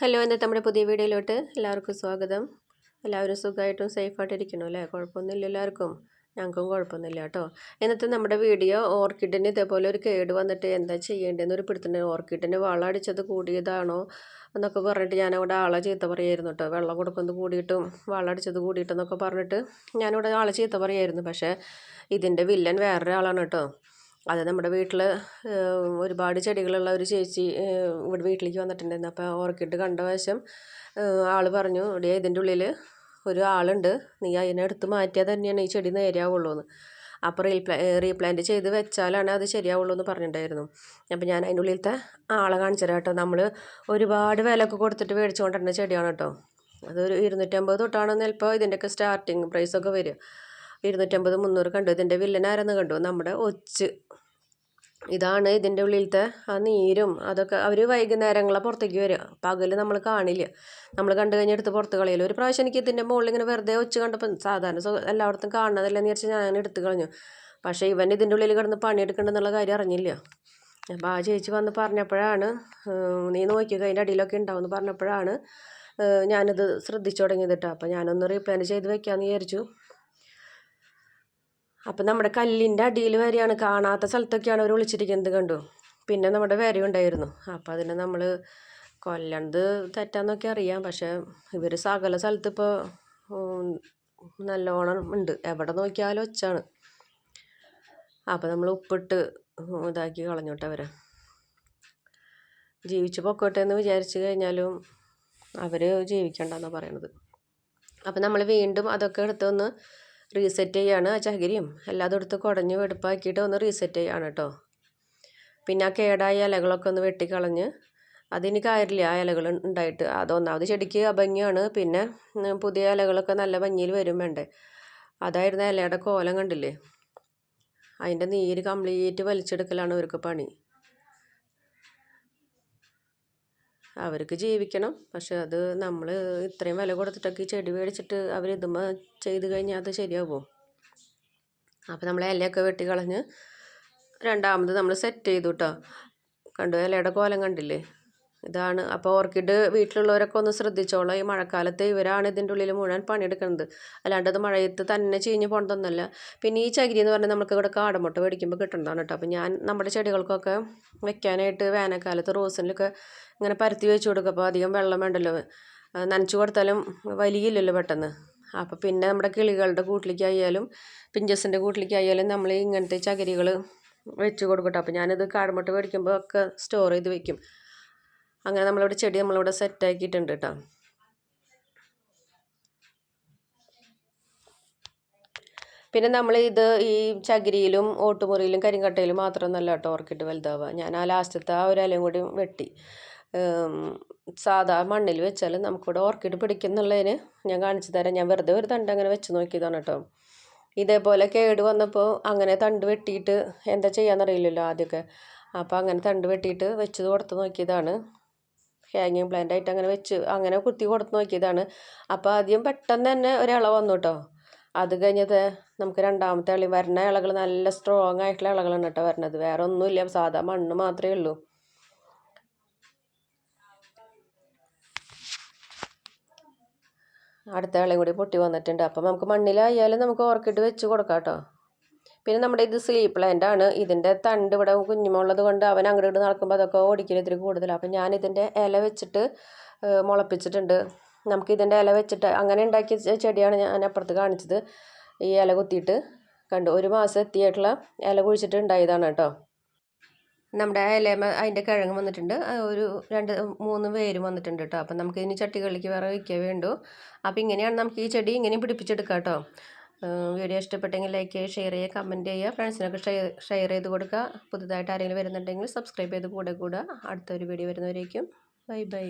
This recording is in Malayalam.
ഹലോ ഇന്നത്തെ നമ്മുടെ പുതിയ വീഡിയോയിലോട്ട് എല്ലാവർക്കും സ്വാഗതം. എല്ലാവരും സുഖമായിട്ടും സേഫായിട്ട് ഇരിക്കണോ അല്ലേ? കുഴപ്പമൊന്നുമില്ല എല്ലാവർക്കും. ഞങ്ങൾക്കും കുഴപ്പമൊന്നുമില്ല കേട്ടോ. ഇന്നത്തെ നമ്മുടെ വീഡിയോ ഓർക്കിഡിന് ഇതേപോലെ ഒരു കേട് വന്നിട്ട് എന്താ ചെയ്യേണ്ടതെന്ന് ഒരു പിടുത്തുണ്ട്. ഓർക്കിഡിന് വളമടിച്ചത് കൂടിയതാണോ എന്നൊക്കെ പറഞ്ഞിട്ട് ഞാനവിടെ ആളെ ചീത്ത പറയായിരുന്നു കേട്ടോ. വെള്ളം കൊടുക്കുന്നത് കൂടിയിട്ടും വളമടിച്ചത് കൂടിയിട്ടെന്നൊക്കെ പറഞ്ഞിട്ട് ഞാനിവിടെ ആളെ ചീത്ത പറയായിരുന്നു. പക്ഷേ ഇതിന്റെ വില്ലൻ വേറൊരാളാണ് കേട്ടോ. അത് നമ്മുടെ വീട്ടിൽ ഒരുപാട് ചെടികളുള്ള ഒരു ചേച്ചി ഇവിടെ വീട്ടിലേക്ക് വന്നിട്ടുണ്ടായിരുന്നു. അപ്പോൾ ഓർക്കിഡ് കണ്ട വശം ആൾ പറഞ്ഞു ഇവിടെ ഇതിന്റെ ഉള്ളിൽ ഒരു ആളുണ്ട്. നീ അതിനെ എടുത്ത് മാറ്റിയാൽ തന്നെയാണ് ഈ ചെടി നേരെയാവുള്ളൂ എന്ന് അപ്പോൾ റീപ്ലാ റീപ്ലാന്റ് ചെയ്ത് വെച്ചാലാണ് അത് ശരിയാവുള്ളൂ എന്ന് പറഞ്ഞിട്ടുണ്ടായിരുന്നു. അപ്പോൾ ഞാൻ അതിന്റെ ഉള്ളിലത്തെ ആളെ കാണിച്ചു തരാം കേട്ടോ. നമ്മൾ ഒരുപാട് വിലയൊക്കെ കൊടുത്തിട്ട് മേടിച്ചുകൊണ്ടിരുന്ന ചെടിയാണ് കേട്ടോ. അതൊരു ഇരുന്നൂറ്റമ്പത് തൊട്ടാണ് ചിലപ്പോൾ ഇതിന്റെയൊക്കെ സ്റ്റാർട്ടിങ് പ്രൈസൊക്കെ വരിക. ഇരുന്നൂറ്റമ്പത് മുന്നൂറ് കണ്ടു. ഇതിന്റെ വില്ലനാരെന്ന് കണ്ടു? നമ്മുടെ ഒച്ച്. ഇതാണ് ഇതിന്റെ ഉള്ളിലത്തെ ആ നീരും അതൊക്കെ അവർ വൈകുന്നേരങ്ങളെ പുറത്തേക്ക് വരിക. പകൽ നമ്മൾ കാണില്ല. നമ്മൾ കണ്ടു കഴിഞ്ഞാൽ എടുത്ത് പുറത്ത് കളയില്ല ഒരു പ്രാവശ്യം എനിക്ക് ഇതിന്റെ മുകളിൽ ഇങ്ങനെ വെറുതെ ഒച്ച് കണ്ടപ്പോൾ സാധാരണ എല്ലായിടത്തും കാണുന്നതല്ലെന്ന് വിചാരിച്ച് ഞാൻ എടുത്ത് കളഞ്ഞു. പക്ഷേ ഇവൻ ഇതിന്റെ ഉള്ളിൽ കിടന്ന് പണിയെടുക്കണ്ടെന്നുള്ള കാര്യം അറിഞ്ഞില്ല. അപ്പോൾ ആ ചേച്ചി വന്ന് പറഞ്ഞപ്പോഴാണ് നീ നോക്കിയോ അതിന്റെ അടിയിലൊക്കെ ഉണ്ടാവും എന്ന് പറഞ്ഞപ്പോഴാണ് ഞാനിത് ശ്രദ്ധിച്ചു തുടങ്ങിയത് കേട്ടോ. അപ്പോൾ ഞാനൊന്ന് റീപ്ലാൻ ചെയ്ത് വെക്കാമെന്ന് വിചാരിച്ചു. അപ്പം നമ്മുടെ കല്ലിന്റെ അടിയിൽ വരെയാണ് കാണാത്ത സ്ഥലത്തൊക്കെയാണ് അവർ ഒളിച്ചിരിക്കുന്നത് കണ്ടു? പിന്നെ നമ്മുടെ വരയുണ്ടായിരുന്നു അപ്പോൾ അതിനെ നമ്മൾ കൊല്ലണത് തെറ്റാന്നൊക്കെ അറിയാം. പക്ഷേ ഇവർ സകല സ്ഥലത്ത് ഇപ്പോൾ നല്ലോണം ഉണ്ട്. എവിടെ നോക്കിയാലും ഒച്ചാണ് അപ്പോൾ നമ്മൾ ഉപ്പിട്ട് ഇതാക്കി കളഞ്ഞോട്ടെ അവരെ. ജീവിച്ച് പൊക്കോട്ടെ എന്ന് വിചാരിച്ചു കഴിഞ്ഞാലും അവർ ജീവിക്കണ്ടെന്നാണ് പറയണത്. അപ്പം നമ്മൾ വീണ്ടും അതൊക്കെ എടുത്തൊന്ന് റീസെറ്റ് ചെയ്യാണ് ആ ചകിരിയും. എല്ലാതും എടുത്ത് കുടഞ്ഞ് വെടുപ്പാക്കിയിട്ട് ഒന്ന് റീസെറ്റ് ചെയ്യാണ് കേട്ടോ പിന്നെ ആ കേടായ ഇലകളൊക്കെ ഒന്ന് വെട്ടിക്കളഞ്ഞ് അതിന് കാര്യമില്ല. ആ ഇലകൾ ഉണ്ടായിട്ട് അതൊന്നാമത് ചെടിക്ക് അഭംഗിയാണ്. പിന്നെ പുതിയ ഇലകളൊക്കെ നല്ല ഭംഗിയിൽ വരും വേണ്ടേ. അതായിരുന്നു ഇലയുടെ കോലം കണ്ടില്ലേ? അതിന്റെ നീര് കംപ്ലീറ്റ് വലിച്ചെടുക്കലാണ് ഇവർക്ക് പണി. അവർക്ക് ജീവിക്കണം. പക്ഷെ അത് നമ്മൾ ഇത്രയും വില കൊടുത്തിട്ടൊക്കെ ചെടി മേടിച്ചിട്ട് അവർ ഇതുമ്പോൾ ചെയ്ത് കഴിഞ്ഞാൽ അത് ശരിയാവുമോ അപ്പോൾ നമ്മൾ ഇലയൊക്കെ വെട്ടി കളഞ്ഞ് രണ്ടാമത് നമ്മൾ സെറ്റ് ചെയ്തു കേട്ടോ കണ്ടു ഇലയുടെ കോലം കണ്ടില്ലേ? ഇതാണ്. അപ്പോൾ ഓർക്കിഡ് വീട്ടിലുള്ളവരൊക്കെ ഒന്ന് ശ്രദ്ധിച്ചോളാം. ഈ മഴക്കാലത്ത് ഇവരാണ് ഇതിന്റെ ഉള്ളിൽ മുഴുവൻ പണിയെടുക്കുന്നത്. അല്ലാണ്ട് അത് മഴയത്ത് തന്നെ ചീഞ്ഞ് പോകേണ്ടതൊന്നുമല്ല പിന്നെ ഈ ചകിരി എന്ന് പറഞ്ഞാൽ നമുക്ക് ഇവിടെ കാടമുട്ട മേടിക്കുമ്പോൾ കിട്ടുന്നതാണ് കേട്ടോ. അപ്പോൾ ഞാൻ നമ്മുടെ ചെടികൾക്കൊക്കെ വെക്കാനായിട്ട് വേനൽക്കാലത്ത് റോസിനൊക്കെ ഇങ്ങനെ പരത്തി വെച്ച് കൊടുക്കും. അപ്പോൾ അധികം വെള്ളം വേണ്ടല്ലോ. നനച്ചു കൊടുത്താലും വലിയില്ലല്ലോ പെട്ടെന്ന്. അപ്പോൾ പിന്നെ നമ്മുടെ കിളികളുടെ കൂട്ടിലേക്കായാലും പിഞ്ചസിന്റെ കൂട്ടിലേക്കായാലും നമ്മൾ ഇങ്ങനത്തെ ചകിരികൾ വെച്ച് കൊടുക്കട്ടെ അപ്പോൾ ഞാനിത് കാടമുട്ട മേടിക്കുമ്പോൾ ഒക്കെ സ്റ്റോർ ചെയ്ത് വെക്കും. അങ്ങനെ നമ്മളിവിടെ ചെടി നമ്മളിവിടെ സെറ്റാക്കിയിട്ടുണ്ട് കേട്ടോ പിന്നെ നമ്മൾ ഇത് ഈ ചകിരിയിലും ഓട്ടുമുറിയിലും കരിങ്കട്ടയിലും നല്ല കേട്ടോ ഓർക്കിഡ് വലുതാവുക. ഞാൻ ആ ലാസ്റ്റത്തെ ആ ഒരു ഇലയും കൂടി വെട്ടി. സാധാ മണ്ണിൽ വെച്ചാൽ നമുക്കിവിടെ ഓർക്കിഡ് പിടിക്കുന്നുള്ളതിന് ഞാൻ കാണിച്ചു തരാം. ഞാൻ വെറുതെ ഒരു തണ്ട് അങ്ങനെ വെച്ച് നോക്കിയതാണ് കേട്ടോ ഇതേപോലെ കേട് വന്നപ്പോൾ അങ്ങനെ തണ്ട് വെട്ടിയിട്ട് എന്താ ചെയ്യാന്നറിയില്ലല്ലോ ആദ്യമൊക്കെ. അപ്പോൾ അങ്ങനെ തണ്ട് വെട്ടിയിട്ട് വെച്ച് കൊടുത്ത് നോക്കിയതാണ്. ഹാങ്ങിങ് പ്ലാന്റ് ആയിട്ട് അങ്ങനെ വെച്ച് അങ്ങനെ കുത്തി കൊടുത്ത് നോക്കിയതാണ്. അപ്പോൾ ആദ്യം പെട്ടെന്ന് തന്നെ ഒരിള വന്നു കേട്ടോ അത് കഴിഞ്ഞത് നമുക്ക് രണ്ടാമത്തെ ഇളി വരുന്ന ഇളകൾ നല്ല സ്ട്രോങ് ആയിട്ടുള്ള ഇളകളാണ് കേട്ടോ വരണത്. വേറെ ഒന്നുമില്ല സാധാ മണ്ണ് മാത്രമേ ഉള്ളൂ. അടുത്ത ഇളയും കൂടി പൊട്ടി വന്നിട്ടുണ്ട്. അപ്പം നമുക്ക് മണ്ണിലായാലും നമുക്ക് ഓർക്കിട്ട് വെച്ച് കൊടുക്കാം കേട്ടോ പിന്നെ നമ്മുടെ ഇത് സ്ലീപ്പ് പ്ലാന്റ് ആണ്. ഇതിന്റെ തണ്ട് ഇവിടെ കുഞ്ഞുമുള്ളത് കൊണ്ട് അവൻ അങ്ങോട്ട് നടക്കുമ്പോൾ അതൊക്കെ ഓടിക്കൽ ഇത്തിരി കൂടുതലാണ് അപ്പം ഞാൻ ഇതിന്റെ ഇല വെച്ചിട്ട് മുളപ്പിച്ചിട്ടുണ്ട്. നമുക്ക് ഇതിന്റെ ഇല വെച്ചിട്ട് അങ്ങനെ ഉണ്ടാക്കിയ ചെടിയാണ് ഞാൻ അപ്പുറത്ത് കാണിച്ചത്. ഈ ഇല കുത്തിയിട്ട് കണ്ടു. ഒരു മാസം എത്തിയിട്ടുള്ള ഇല കുഴിച്ചിട്ട് ഉണ്ടായതാണ് കേട്ടോ. നമ്മുടെ ഇല അതിന്റെ കിഴങ്ങ് വന്നിട്ടുണ്ട്. ഒരു രണ്ട് മൂന്ന് പേരും വന്നിട്ടുണ്ട് കേട്ടോ. അപ്പം നമുക്ക് ഇനി ചട്ടികളിലേക്ക് വേറെ വയ്ക്കാൻ വേണ്ടു അപ്പോൾ ഇങ്ങനെയാണ് നമുക്ക് ഈ ചെടി ഇങ്ങനെയും പിടിപ്പിച്ചെടുക്കാം കേട്ടോ. വീഡിയോ ഇഷ്ടപ്പെട്ടെങ്കിൽ ലൈക്ക് ചെയ്യുക ഷെയർ ചെയ്യുക കമന്റ് ചെയ്യുക. ഫ്രണ്ട്സിനൊക്കെ ഷെയർ ഷെയർ ചെയ്ത് കൊടുക്കുക. പുതുതായിട്ട് ആരെങ്കിലും വരുന്നുണ്ടെങ്കിൽ സബ്സ്ക്രൈബ് ചെയ്ത് കൂടെ കൂടുക. അടുത്തൊരു വീഡിയോ വരുന്നവരേക്കും. Bye bye